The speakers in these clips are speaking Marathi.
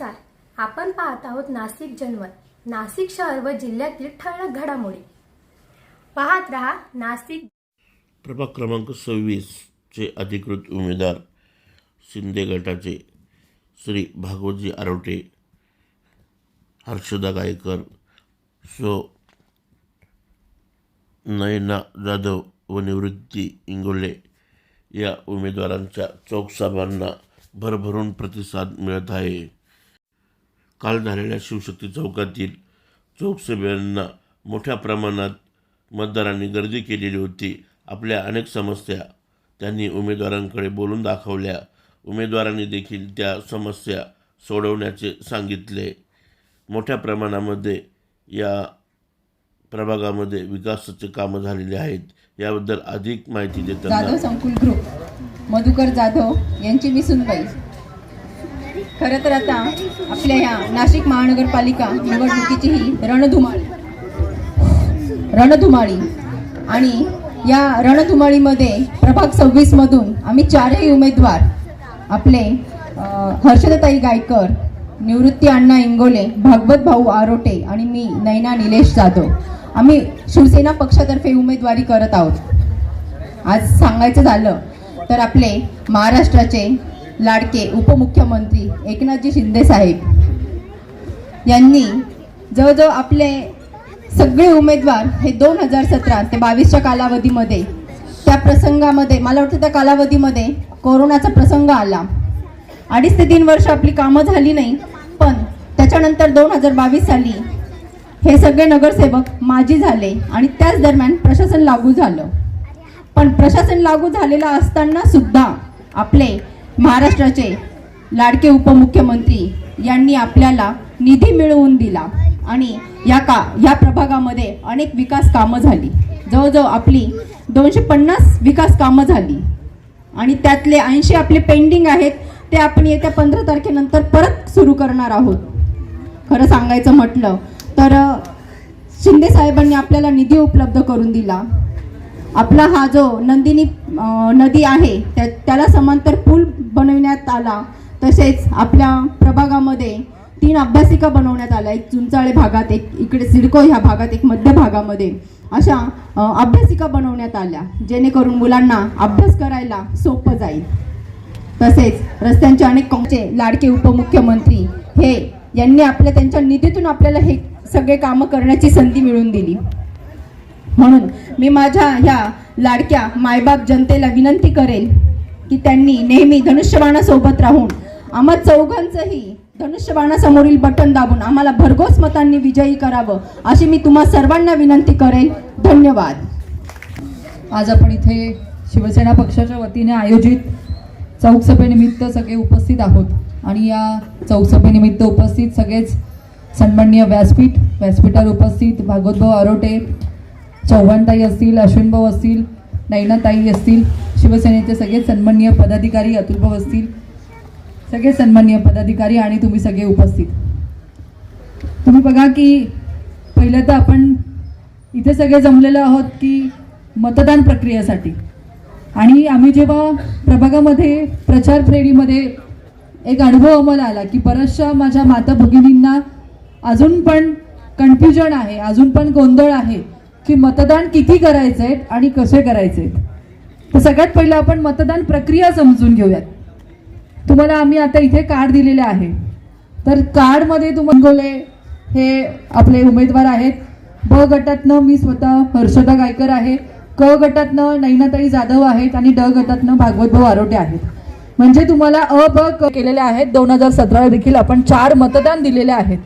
नमस्कार. आपण पाहत आहोत नाशिक जनमत नाशिक शहर व जिल्ह्यातील ठळक घडामोडी. पाहत रहा नाशिक प्रभाग क्रमांक सव्वीसचे अधिकृत उमेदवार शिंदे गटाचे श्री भागवतजी आरोटे हर्षदा गायकर सो नयना जाधव व निवृत्ती इंगोले या उमेदवारांच्या चौकसभांना भरभरून प्रतिसाद मिळत आहे. काल झालेल्या शिवशक्ती चौकातील चौकसभ्यांना मोठ्या प्रमाणात मतदारांनी गर्दी केलेली होती. आपल्या अनेक समस्या त्यांनी उमेदवारांकडे बोलून दाखवल्या. उमेदवारांनी देखील त्या समस्या सोडवण्याचे सांगितले. मोठ्या प्रमाणामध्ये या प्रभागामध्ये विकासाचे कामं झालेली आहेत. याबद्दल अधिक माहिती देताना जाधव संकुल ग्रुप मधुकर जाधव यांची मी सुनबाई. खरं तर आता आपल्या ह्या नाशिक महानगरपालिका निवडणुकीची ही रणधुमाळी. रणधुमाळी. आणि या रणधुमाळीमध्ये प्रभाग सव्वीस मधून आम्ही चारही उमेदवार आपले हर्षदताई गायकर निवृत्ती अण्णा इंगोले भागवत भाऊ आरोटे आणि मी नैना निलेश जाधव आम्ही शिवसेना पक्षातर्फे उमेदवारी करत आहोत. आज सांगायचं झालं तर आपले महाराष्ट्राचे लाडके उपमुख्यमंत्री एकनाथजी शिंदे साहेब यांनी जवळजवळ आपले सगळे उमेदवार हे दोन हजार सतरा ते बावीसच्या कालावधीमध्ये त्या प्रसंगामध्ये मला वाटतं त्या कालावधीमध्ये कोरोनाचा प्रसंग आला. अडीच ते तीन वर्ष आपली कामं झाली नाही पण त्याच्यानंतर दोन हजार बावीस साली हे सगळे नगरसेवक माजी झाले आणि त्याच दरम्यान प्रशासन लागू झालं. पण प्रशासन लागू झालेलं असताना सुद्धा आपले महाराष्ट्राचे लाडके उपमुख्यमंत्री यांनी आपल्याला निधी मिळवून दिला आणि या का या प्रभागामध्ये अनेक विकास कामं झाली. जवळजवळ आपली दोनशे पन्नास विकास कामं झाली. आणि त्यातले ऐंशी आपले पेंडिंग आहेत ते आपण येत्या पंधरा तारखेनंतर परत सुरू करणार आहोत. खरं सांगायचं म्हटलं तर शिंदे साहेबांनी आपल्याला निधी उपलब्ध करून दिला. आपला हा जो नंदिनी नदी आहे त्या त्याला समांतर पूल बनवण्यात आला. तसेच आपल्या प्रभागामध्ये तीन अभ्यासिका बनवण्यात आल्या. एक चुंचाळे भागात एक इकडे सिडको ह्या भागात एक मध्य भागामध्ये. अशा अभ्यासिका बनवण्यात आल्या. जेणेकरून मुलांना अभ्यास करायला सोपं जाईल. तसेच रस्त्यांचे अनेक कामचे लाडके उपमुख्यमंत्री हे यांनी आपल्या त्यांच्या निधीतून आपल्याला हे सगळे कामं करण्याची संधी मिळवून दिली. म्हणून मी माझ्या ह्या लाडक्या मायबाप जनतेला विनंती करेल की त्यांनी नेहमी धनुष्यबाणासोबत राहून आम्हा चौघांचंही धनुष्यबाणासमोरील बटन दाबून आम्हाला भरघोस मतांनी विजयी करावं अशी मी तुम्हा सर्वांना विनंती करेल धन्यवाद. आज आपण इथे शिवसेना पक्षाच्या वतीने आयोजित चौकसभेनिमित्त सगळे उपस्थित आहोत आणि या चौकसभेनिमित्त उपस्थित सगळेच सन्माननीय व्यासपीठ व्यासपीठावर उपस्थित भागवतभाऊ आरोटे चव्हाणताई असतील अश्विनभाऊ असतील नैनाताई असतील शिवसेनेचे सगळे सन्माननीय पदाधिकारी अतुलभाऊ असतील. सगळे सन्माननीय पदाधिकारी आणि तुम्ही सगळे उपस्थित. तुम्ही बघा की पहिलं तर आपण इथे सगळे जमलेलो आहोत की मतदान प्रक्रियेसाठी. आणि आम्ही जेव्हा प्रभागामध्ये प्रचार फेरीमध्ये एक अनुभव आम्हाला आला की बऱ्याचशा माझ्या माता भगिनींना अजून पण कन्फ्युजन आहे अजून पण गोंधळ आहे. की मतदान किती करायचं आहे आणि कसे करायचे तर सगळ्यात पहिलं आपण मतदान प्रक्रिया समजून घेऊयात. तुम्हाला आम्ही आता इथे कार्ड दिलेले आहे. तर कार्डमध्ये तुम्हाला हे आपले उमेदवार आहेत. ब गटातनं मी स्वतः हर्षदा गायकर आहे. क गटातनं नैनाताई जाधव आहेत आणि ड गटातनं भागवतभाऊ आरोटे आहेत. म्हणजे तुम्हाला अ ब क केलेले आहेत. दोन हजार सतराला देखील आपण चार मतदान दिलेले आहेत.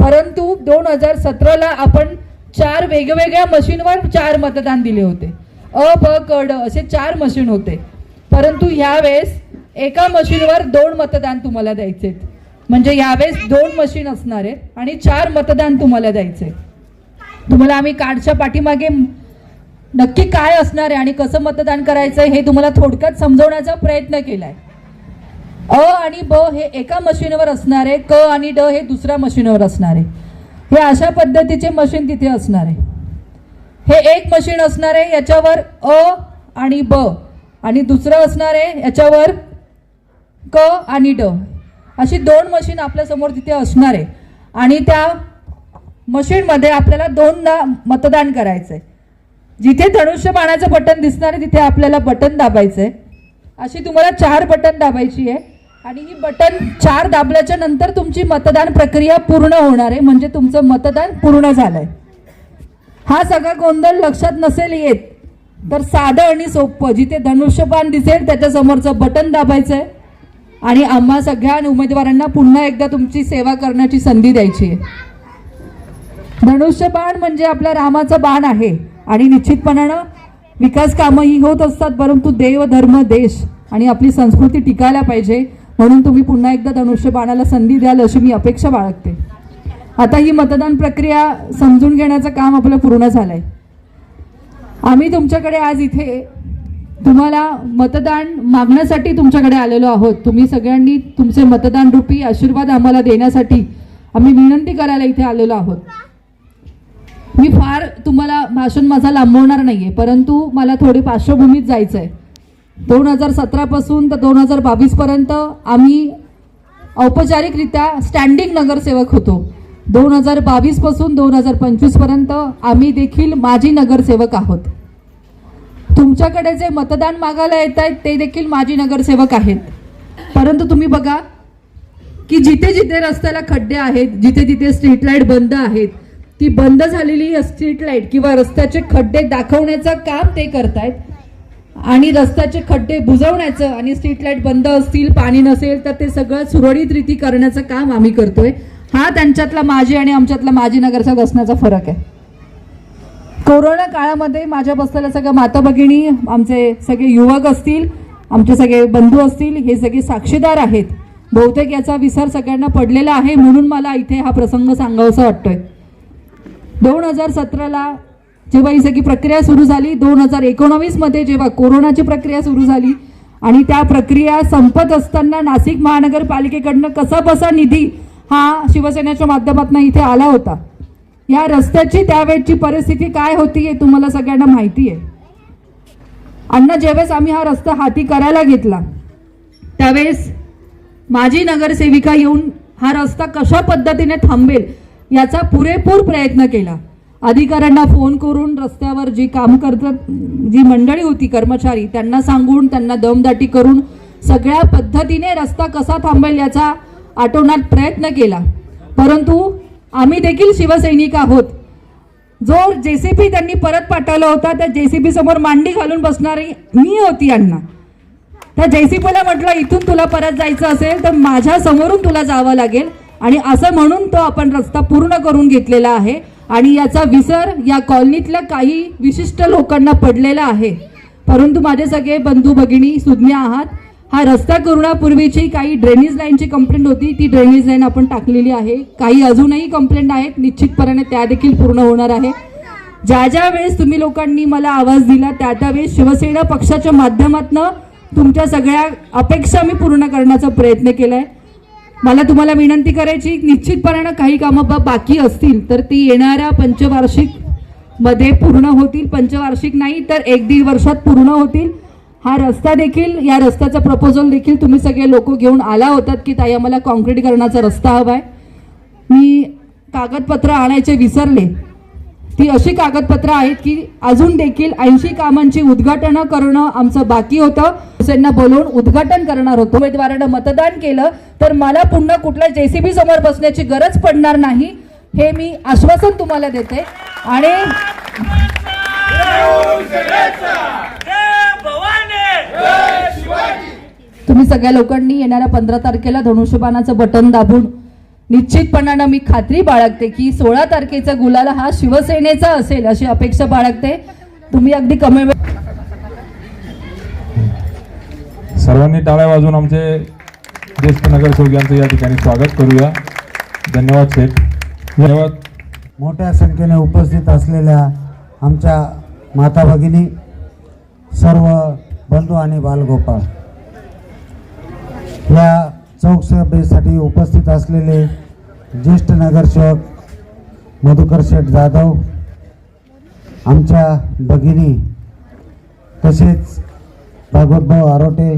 परंतु दोन हजार सतराला आपण चार वेगवेगळ्या मशीनवर चार मतदान दिले होते. अ ब क ड असे चार मशीन होते. परंतु ह्यावेळेस एका मशीनवर दोन मतदान तुम्हाला द्यायचे म्हणजे यावेळेस दोन मशीन असणार आहेत आणि चार मतदान तुम्हाला द्यायचे तुम्हाला आम्ही कार्डच्या पाठीमागे नक्की काय असणार आहे आणि कसं मतदान करायचं हे तुम्हाला थोडक्यात समजवण्याचा प्रयत्न केलाय. अ आणि ब हे एका मशीनवर असणार आहे क आणि ड हे दुसऱ्या मशीनवर असणार आहे. हे अशा पद्धतीचे मशीन तिथे असणार आहे. हे एक मशीन असणार आहे याच्यावर अ आणि ब आणि दुसरं असणार आहे याच्यावर क आणि ड. अशी दोन मशीन आपल्यासमोर तिथे असणार आहे. आणि त्या मशीनमध्ये आपल्याला दोनदा मतदान करायचं आहे जिथे धनुष्यबाणाचं बटन दिसणार आहे तिथे आपल्याला बटन दाबायचं आहे अशी तुम्हाला चार बटन दाबायची आहे. आणि ही बटन चार दाबल्याच्या नंतर तुमची मतदान प्रक्रिया पूर्ण होणार आहे. म्हणजे तुमचं मतदान पूर्ण झालंय. हा सगळा गोंधळ लक्षात नसेल येत तर साधं आणि सोपं. जिथे धनुष्यबाण दिसेल त्याच्या समोरचं बटन दाबायचं आहे आणि आम्हा सगळ्या उमेदवारांना पुन्हा एकदा तुमची सेवा करण्याची संधी द्यायची आहे. धनुष्यबाण म्हणजे आपल्या रामाचं बाण आहे. आणि निश्चितपणानं विकास कामं ही होत असतात परंतु देव धर्म देश आणि आपली संस्कृती टिकायला पाहिजे. म्हणून तुम्ही पुन्हा एकदा धनुष्यबाणाला संधी द्याल अशी मी अपेक्षा बाळगते. आता ही मतदान प्रक्रिया समजून घेण्याचं काम आपलं पूर्ण झालंय. आम्ही तुमच्याकडे आज इथे तुम्हाला मतदान मागण्यासाठी तुमच्याकडे आलेलो आहोत. तुम्ही सगळ्यांनी तुमचे मतदान रूपी आशीर्वाद आम्हाला देण्यासाठी आम्ही विनंती करायला इथे आलेलो आहोत. मी फार तुम्हाला भाषण माझा लांबवणार नाहीये परंतु मला थोडी पार्श्वभूमीत जायचं आहे दोन हजार सतरापासून तर दोन हजार बावीसपर्यंत आम्ही औपचारिकरित्या स्टँडिंग नगरसेवक होतो. दोन हजार बावीसपासून दोन हजार पंचवीसपर्यंत आम्ही देखील माजी नगरसेवक आहोत. तुमच्याकडे जे मतदान मागायला येत आहेत ते देखील माजी नगरसेवक आहेत. परंतु तुम्ही बघा की जिथे जिथे रस्त्याला खड्डे आहेत जिथे जिथे स्ट्रीट लाइट बंद आहेत ती बंद झालेली स्ट्रीट लाइट किंवा रस्त्याचे खड्डे दाखवण्याचं काम ते करतायत. आणि रस्त्याचे खड्डे बुजवण्याचं आणि स्ट्रीट लाइट बंद असतील पाणी नसेल तर ते सगळं सुरळीत रीती करण्याचं काम आम्ही करतोय. हा त्यांच्यातला माजी आणि आमच्यातला माजी नगरसेवक असण्याचा फरक आहे. कोरोना काळामध्ये माझ्या बसलेल्या सगळ्या माता भगिनी आमचे सगळे युवक असतील आमचे सगळे बंधू असतील हे सगळे साक्षीदार आहेत. बहुतेक याचा विसर सगळ्यांना पडलेला आहे म्हणून मला इथे हा प्रसंग सांगावासा वाटतोय. दोन हजार सतराला जेव्हा ही सगळी प्रक्रिया सुरू झाली दोन हजार एकोणावीसमध्ये जेव्हा कोरोनाची प्रक्रिया सुरू झाली आणि त्या प्रक्रिया संपत असताना नाशिक महानगरपालिकेकडनं कसा बसा निधी हा शिवसेनेच्या माध्यमातून इथे आला होता. या रस्त्याची त्यावेळची परिस्थिती काय होती हे तुम्हाला सगळ्यांना माहिती आहे. अण्णा ज्यावेळेस आम्ही हा रस्ता हाती करायला घेतला त्यावेळेस माझी नगरसेविका येऊन हा रस्ता कशा पद्धतीने थांबेल याचा पुरेपूर प्रयत्न केला. अधिकाऱ्यांना फोन करून रस्त्यावर जी काम करतात जी मंडळी होती कर्मचारी त्यांना सांगून त्यांना दमदाटी करून सगळ्या पद्धतीने रस्ता कसा थांबेल याचा आठवण्यात प्रयत्न केला. परंतु आम्ही देखील शिवसैनिक आहोत. जो जे सी पी त्यांनी परत पाठवला होता त्या जे सी पी समोर मांडी घालून बसणारी मी होती यांना. त्या जे सी पीला म्हटलं इथून तुला परत जायचं असेल तर माझ्या समोरून तुला जावं लागेल आणि असं म्हणून तो आपण रस्ता पूर्ण करून घेतलेला आहे. आणि याचा विसर या कॉलनीतल्या काही विशिष्ट लोकांना पडलेला आहे. परंतु माझे सगळे बंधू भगिनी सुज्ञ आहात. हा रस्ता करुणापूर्वीची काही ड्रेनेज लाईनची कंप्लेंट होती. ती ड्रेनेज लाईन आपण टाकलेली आहे. काही अजूनही कंप्लेंट आहेत. निश्चितपणे त्या देखील पूर्ण होणार आहे. ज्या ज्या वेळेस तुम्ही लोकांनी मला आवाज दिला त्या त्यावेळेस शिवसेना पक्षाच्या माध्यमातनं तुमच्या सगळ्या अपेक्षा मी पूर्ण करण्याचा प्रयत्न केला आहे मला तुम्हाला विनंती करायची निश्चितपणानं काही कामं बा- बाकी असतील तर ती येणाऱ्या पंचवार्षिकमध्ये पूर्ण होतील. पंचवार्षिक नाही तर एक दीड वर्षात पूर्ण होतील. हा रस्ता देखील या रस्त्याचा प्रपोजल देखील तुम्ही सगळे लोक घेऊन आला होतात की ताई आम्हाला काँक्रीटकरणाचा रस्ता हवा आहे मी कागदपत्र आणायचे विसरले. ती अशी कागदपत्र आहेत की अजून देखील ऐंशी कामांची उद्घाटनं करणं आमचं बाकी होतं. हुसेनना बोलवून उद्घाटन करणार होतो. उमेदवारानं मतदान केलं तर मला पुन्हा कुठल्या जेसीबी समोर बसण्याची गरज पडणार नाही हे मी आश्वासन तुम्हाला देते. आणि तुम्ही सगळ्या लोकांनी येणाऱ्या पंधरा तारखेला धनुष्यबाणाचं बटन दाबून निश्चितपणानं मी खात्री बाळगते की सोळा तारखेचा गुलाल हा शिवसेनेचा असेल अशी अपेक्षा बाळगते. तुम्ही अगदी कमी वेळ सर्वांनी टाळ्या वाजवून आमचे ज्येष्ठ नगरसेवक यांचं या ठिकाणी स्वागत करूया. धन्यवाद शेठ. धन्यवाद. मोठ्या संख्येने उपस्थित असलेल्या आमच्या माता भगिनी सर्व बंधू आणि बालगोपाळ. या चौकसभेसाठी उपस्थित असलेले ज्येष्ठ नगरसेवक मधुकर शेठ जाधव आमच्या भगिनी तसेच भागवतभाऊ आरोटे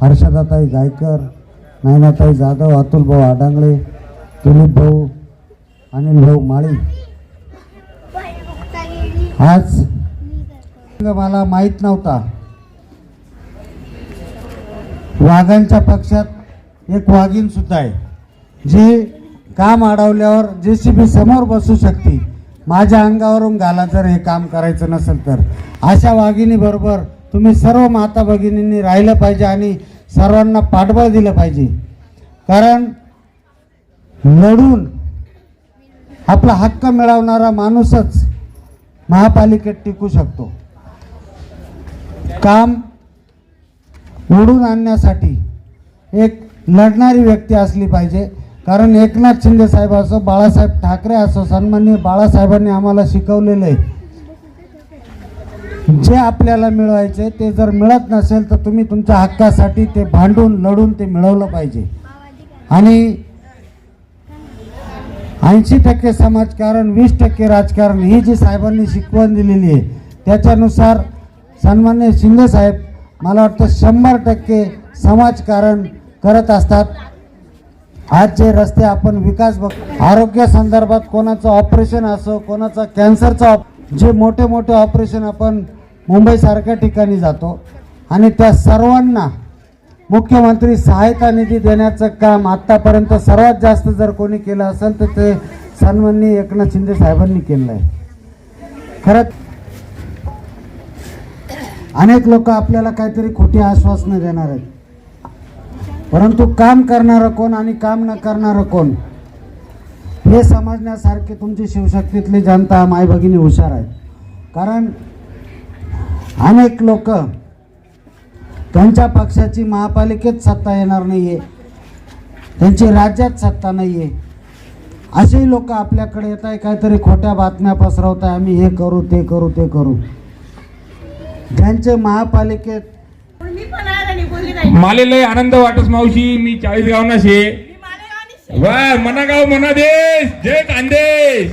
हर्षदाताई गायकर नयनाताई जाधव अतुलभाऊ आडांगळे दिलीप भाऊ अनिल भाऊ माळी. आज मला माहीत नव्हता. वाघांच्या पक्षात एक वाघीण सुद्धा आहे. जी काम अडवल्यावर जे सी बी समोर बसू शकते माझ्या अंगावरून घाला जर हे काम करायचं नसेल तर. अशा वाघिणीबरोबर तुम्ही सर्व माता भगिनींनी राहिलं पाहिजे आणि सर्वांना पाठबळ दिलं पाहिजे. कारण लढून आपला हक्क मिळवणारा माणूसच महापालिकेत टिकू शकतो. काम ओढून आणण्यासाठी एक लढणारी व्यक्ती असली पाहिजे. कारण एकनाथ शिंदे साहेब असो बाळासाहेब ठाकरे असो सन्मान्य बाळासाहेबांनी आम्हाला शिकवलेलं आहे. जे आपल्याला मिळवायचे ते जर मिळत नसेल तर तुम्ही तुमच्या हक्कासाठी ते भांडून लढून ते मिळवलं पाहिजे. आणि ऐंशी टक्के समाजकारण वीस टक्के राजकारण ही जी साहेबांनी शिकवण दिलेली आहे त्याच्यानुसार सन्मान्य शिंदे साहेब मला वाटतं शंभर टक्के समाजकारण करत असतात. आज जे रस्ते आपण विकास बघ आरोग्य संदर्भात कोणाचं ऑपरेशन असो कोणाचा कॅन्सरचा ऑप जे मोठे मोठे ऑपरेशन आपण मुंबईसारख्या ठिकाणी जातो. आणि त्या सर्वांना मुख्यमंत्री सहायता निधी देण्याचं काम आत्तापर्यंत सर्वात जास्त जर कोणी केलं असेल तर ते सन्माननीय एकनाथ शिंदे साहेबांनी केलं आहे. खरंच अनेक लोक आपल्याला काहीतरी खोटी आश्वासनं देणार आहेत. परंतु काम करणारं कोण आणि काम न करणारं कोण? हे समजण्यासारखे तुमची शिवशक्तीतली जनता माय भगिनी हुशार आहेत. कारण अनेक लोक त्यांच्या पक्षाची महापालिकेत सत्ता येणार नाही आहे त्यांची राज्यात सत्ता नाही आहे असेही लोक आपल्याकडे येत आहे काहीतरी खोट्या बातम्या पसरवत आहे आम्ही हे करू ते करू ते करू. ज्यांचे महापालिकेत माले लय आनंद वाटस मावशी मी चाळीस गाव ना शे. वा मना गाव मना देश जय खानदेश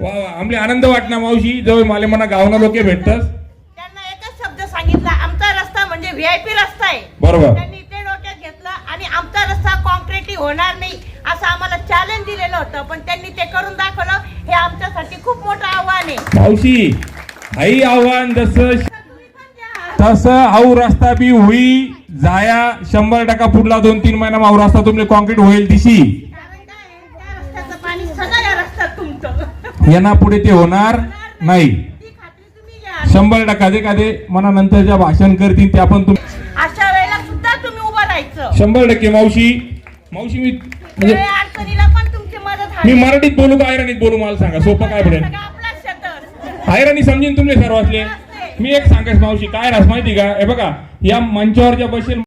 वा वा आमले आनंद वाटना मावशी जवळ माले मना गावना लोक भेटतस त्यांना एकच शब्द सांगितला आमचा रस्ता म्हणजे व्हीआयपी रस्ता आहे. बरोबर. त्यांनी ते डोक्यात घेतलं आणि आमचा रस्ता कॉन्क्रिटी होणार नाही असं आम्हाला चॅलेंज दिलेलं होतं. पण त्यांनी ते करून दाखवलं हे आमच्यासाठी खूप मोठं आव्हान आहे. मावशी हाई आव्हान जसं. तसं हाऊ रस्ता बी होई. जाया शंभर टक्का पुढला दोन तीन महिना माऊ रस्ता तुमले कॉन्क्रीट होईल दिशी. तुमचं यांना पुढे ते होणार नाही. शंभर टक्का दे का मना नंतरच्या भाषण करतील त्या पण तुम्ही अशा वेळेला सुद्धा तुम्ही उभं राहायचं. शंभर टक्के मावशी. मावशी मी म्हणजे तुमची मी मराठीत बोलू का आयराणीत बोलू? मला सांगा सोपं काय पडेल? आयराणी समजेन तुमले सर्वांसले. मी एक सांगेस मावशी काय रास माहिती का? हे बघा या मंचावर ज्या बसेल